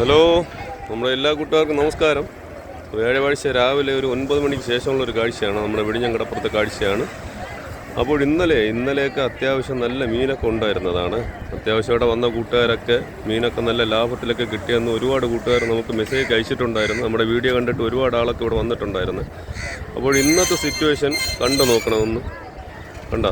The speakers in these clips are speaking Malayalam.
ഹലോ നമ്മുടെ എല്ലാ കൂട്ടുകാർക്കും നമസ്കാരം. വ്യാഴാഴ്ച രാവിലെ ഒരു ഒൻപത് മണിക്ക് ശേഷമുള്ള ഒരു കാഴ്ചയാണ്. നമ്മുടെ വെടിഞ്ഞങ്കടപ്പുറത്തെ കാഴ്ചയാണ്. അപ്പോൾ ഇന്നലെ ഇന്നലെയൊക്കെ അത്യാവശ്യം നല്ല മീനൊക്കെ ഉണ്ടായിരുന്നതാണ്. അത്യാവശ്യം ഇവിടെ വന്ന കൂട്ടുകാരൊക്കെ മീനൊക്കെ നല്ല ലാഭത്തിലൊക്കെ കിട്ടിയെന്ന് ഒരുപാട് കൂട്ടുകാർ നമുക്ക് മെസ്സേജ് അയച്ചിട്ടുണ്ടായിരുന്നു. നമ്മുടെ വീഡിയോ കണ്ടിട്ട് ഒരുപാട് ആളൊക്കെ ഇവിടെ വന്നിട്ടുണ്ടായിരുന്നു. അപ്പോൾ ഇന്നത്തെ സിറ്റുവേഷൻ കണ്ടു നോക്കണമെന്ന്. കണ്ട?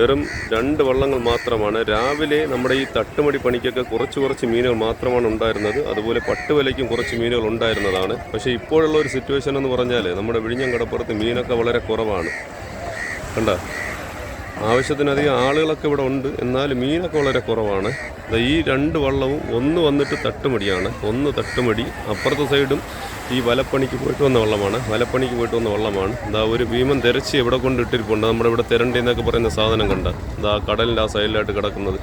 വെറും രണ്ട് വള്ളങ്ങൾ മാത്രമാണ്. രാവിലെ നമ്മുടെ ഈ തട്ടുമടി പണിക്കൊക്കെ കുറച്ച് കുറച്ച് മീനുകൾ മാത്രമാണ് ഉണ്ടായിരുന്നത്. അതുപോലെ പട്ടുവിലയ്ക്കും കുറച്ച് മീനുകൾ ഉണ്ടായിരുന്നതാണ്. പക്ഷേ ഇപ്പോഴുള്ള ഒരു സിറ്റുവേഷൻ എന്ന് പറഞ്ഞാൽ നമ്മുടെ വിഴിഞ്ഞം കടപ്പുറത്ത് മീനൊക്കെ വളരെ കുറവാണ്. കണ്ട? ആവശ്യത്തിനധികം ആളുകളൊക്കെ ഇവിടെ ഉണ്ട്. എന്നാൽ മീനൊക്കെ വളരെ കുറവാണ്. ഈ രണ്ട് വള്ളവും ഒന്ന് വന്നിട്ട് തട്ടുമടിയാണ്. ഒന്ന് തട്ടുമടി. അപ്പുറത്തെ സൈഡും ഈ വലപ്പണിക്ക് പോയിട്ട് വന്ന വള്ളമാണ്. വലപ്പണിക്ക് പോയിട്ട് വന്ന വള്ളമാണ്. ഇതാ ഒരു ഭീമൻ തിരച്ച് എവിടെ കൊണ്ട് ഇട്ടിരിപ്പുണ്ട്? നമ്മുടെ ഇവിടെ തിരണ്ടി എന്നൊക്കെ പറയുന്ന സാധനം കണ്ട. ഇതാ കടലിന്റെ ആ സൈഡിലായിട്ട് കിടക്കുന്നത്.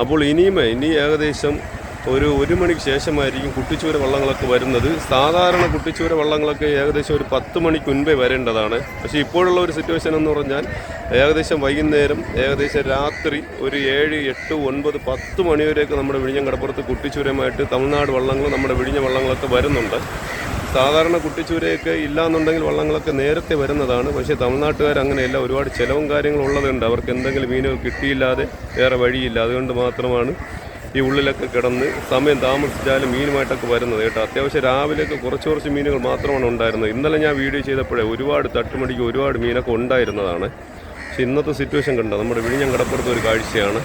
അപ്പോൾ ഇനിയും ഇനി ഏകദേശം ഒരു ഒരു മണിക്ക് ശേഷമായിരിക്കും കുട്ടിച്ചൂര വള്ളങ്ങളൊക്കെ വരുന്നത്. സാധാരണ കുട്ടിച്ചൂര വള്ളങ്ങളൊക്കെ ഏകദേശം ഒരു പത്ത് മണിക്ക് മുൻപേ വരേണ്ടതാണ്. പക്ഷേ ഇപ്പോഴുള്ള ഒരു സിറ്റുവേഷൻ എന്ന് പറഞ്ഞാൽ ഏകദേശം വൈകുന്നേരം ഏകദേശം രാത്രി ഒരു ഏഴ് എട്ട് ഒൻപത് പത്ത് മണിവരെയൊക്കെ നമ്മുടെ വിഴിഞ്ഞം കടപ്പുറത്ത് കുട്ടിച്ചൂരമായിട്ട് തമിഴ്നാട് വള്ളങ്ങൾ നമ്മുടെ വിഴിഞ്ഞ വള്ളങ്ങളൊക്കെ വരുന്നുണ്ട്. സാധാരണ കുട്ടിച്ചൂരയൊക്കെ ഇല്ലാന്നുണ്ടെങ്കിൽ വള്ളങ്ങളൊക്കെ നേരത്തെ വരുന്നതാണ്. പക്ഷേ തമിഴ്നാട്ടുകാർ അങ്ങനെയല്ല ഒരുപാട് ചിലവും കാര്യങ്ങളും ഉള്ളതുണ്ട്. അവർക്ക് എന്തെങ്കിലും മീനുകൾ കിട്ടിയില്ലാതെ വേറെ വഴിയില്ല. അതുകൊണ്ട് മാത്രമാണ് ഈ ഉള്ളിലൊക്കെ കിടന്ന് സമയം താമസിച്ചാലും മീനുമായിട്ടൊക്കെ വരുന്നത് കേട്ടോ. അത്യാവശ്യം രാവിലെയൊക്കെ കുറച്ച് കുറച്ച് മീനുകൾ മാത്രമാണ് ഉണ്ടായിരുന്നത്. ഇന്നലെ ഞാൻ വീഡിയോ ചെയ്തപ്പോഴേ ഒരുപാട് തട്ടുമടിക്ക് ഒരുപാട് മീനൊക്കെ ഉണ്ടായിരുന്നതാണ്. പക്ഷെ ഇന്നത്തെ സിറ്റുവേഷൻ കണ്ടോ? നമ്മുടെ വിഴിഞ്ഞം കടപ്പുറത്ത് ഒരു കാഴ്ചയാണ്.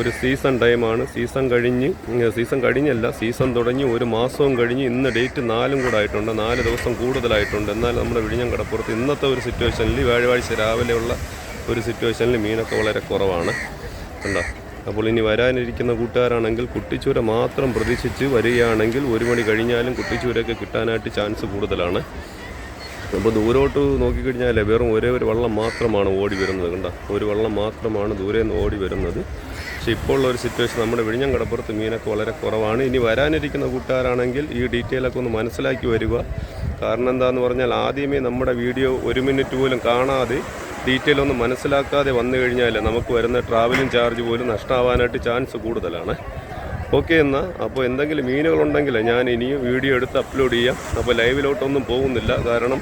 ഒരു സീസൺ ടൈമാണ് സീസൺ കഴിഞ്ഞ് സീസൺ കഴിഞ്ഞല്ല സീസൺ തുടങ്ങി ഒരു മാസവും കഴിഞ്ഞ് ഇന്ന് ഡേറ്റ് നാലും കൂടെ ആയിട്ടുണ്ട്. നാല് ദിവസം കൂടുതലായിട്ടുണ്ട്. എന്നാൽ നമ്മുടെ വിഴിഞ്ഞം കടപ്പുറത്ത് ഇന്നത്തെ ഒരു സിറ്റുവേഷനിൽ വ്യാഴാഴ്ച രാവിലെയുള്ള ഒരു സിറ്റുവേഷനിൽ മീനൊക്കെ വളരെ കുറവാണ്. കണ്ടോ? അപ്പോൾ ഇനി വരാനിരിക്കുന്ന കൂട്ടുകാരാണെങ്കിൽ കുട്ടിച്ചൂര മാത്രം പ്രതീക്ഷിച്ച് വരികയാണെങ്കിൽ ഒരു മണി കഴിഞ്ഞാലും കുട്ടിച്ചൂരൊക്കെ കിട്ടാനായിട്ട് ചാൻസ് കൂടുതലാണ്. അപ്പോൾ ദൂരോട്ട് നോക്കിക്കഴിഞ്ഞാൽ വെറും ഒരേ ഒരു വള്ളം മാത്രമാണ് ഓടി വരുന്നത്. കണ്ട? ഒരു വള്ളം മാത്രമാണ് ദൂരെ നിന്ന് ഓടി വരുന്നത്. പക്ഷേ ഇപ്പോൾ ഉള്ള ഒരു സിറ്റുവേഷൻ നമ്മുടെ വിഴിഞ്ഞം കടപ്പുറത്ത് മീനൊക്കെ വളരെ കുറവാണ്. ഇനി വരാനിരിക്കുന്ന കൂട്ടുകാരാണെങ്കിൽ ഈ ഡീറ്റെയിലൊക്കെ ഒന്ന് മനസ്സിലാക്കി വരിക. കാരണം എന്താണെന്ന് പറഞ്ഞാൽ ആദ്യമേ നമ്മുടെ വീഡിയോ ഒരു മിനിറ്റ് പോലും കാണാതെ ഡീറ്റെയിൽ ഒന്നും മനസ്സിലാക്കാതെ വന്നു കഴിഞ്ഞാൽ നമുക്ക് വരുന്ന ട്രാവലിംഗ് ചാർജ് പോലും നഷ്ടമാവാനായിട്ട് ചാൻസ് കൂടുതലാണ്. ഓക്കെ എന്നാൽ അപ്പോൾ എന്തെങ്കിലും മീനുകളുണ്ടെങ്കിൽ ഞാൻ ഇനിയും വീഡിയോ എടുത്ത് അപ്ലോഡ് ചെയ്യാം. അപ്പോൾ ലൈവിലോട്ടൊന്നും പോകുന്നില്ല. കാരണം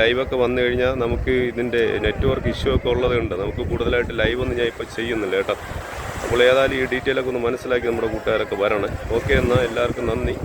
ലൈവൊക്കെ വന്നു കഴിഞ്ഞാൽ നമുക്ക് ഇതിന്റെ നെറ്റ്വർക്ക് ഇഷ്യൂ ഒക്കെ ഉള്ളതുകൊണ്ട് നമുക്ക് കൂടുതലായിട്ട് ലൈവ് ഒന്നും ഞാൻ ഇപ്പോൾ ചെയ്യുന്നില്ല കേട്ടോ. അപ്പോൾ ഏതായാലും ഈ ഡീറ്റെയിലൊക്കെ ഒന്ന് മനസ്സിലാക്കി നമ്മുടെ കൂട്ടുകാരൊക്കെ വരണേ. ഓക്കെ എന്നാൽ എല്ലാവർക്കും നന്ദി.